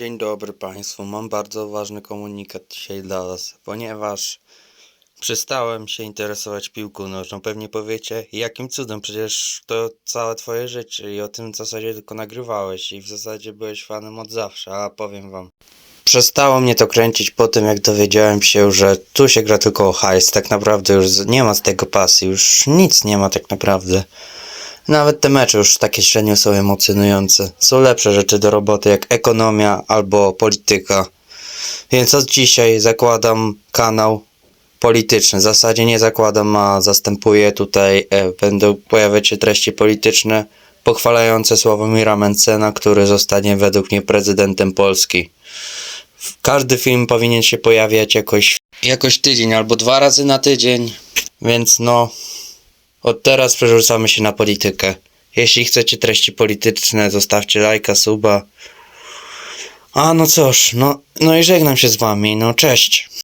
Dzień dobry Państwu. Mam bardzo ważny komunikat dzisiaj dla Was, ponieważ przestałem się interesować piłką nożną. Pewnie powiecie, jakim cudem, przecież to całe Twoje życie i o tym w zasadzie tylko nagrywałeś i w zasadzie byłeś fanem od zawsze, a powiem Wam. Przestało mnie to kręcić po tym, jak dowiedziałem się, że tu się gra tylko o hajs. Tak naprawdę już nie ma z tego pasji, już nic nie ma tak naprawdę. Nawet te mecze już takie średnio są emocjonujące. Są lepsze rzeczy do roboty jak ekonomia albo polityka. Więc od dzisiaj zakładam kanał polityczny. W zasadzie nie zakładam, a zastępuję tutaj. E, będą pojawiać się treści polityczne pochwalające Sławomira Mencena, który zostanie według mnie prezydentem Polski. Każdy film powinien się pojawiać jakoś, jakoś tydzień albo dwa razy na tydzień. Więc no, od teraz przerzucamy się na politykę. Jeśli chcecie treści polityczne, zostawcie lajka, suba. A no cóż, no, no i żegnam się z wami, no cześć.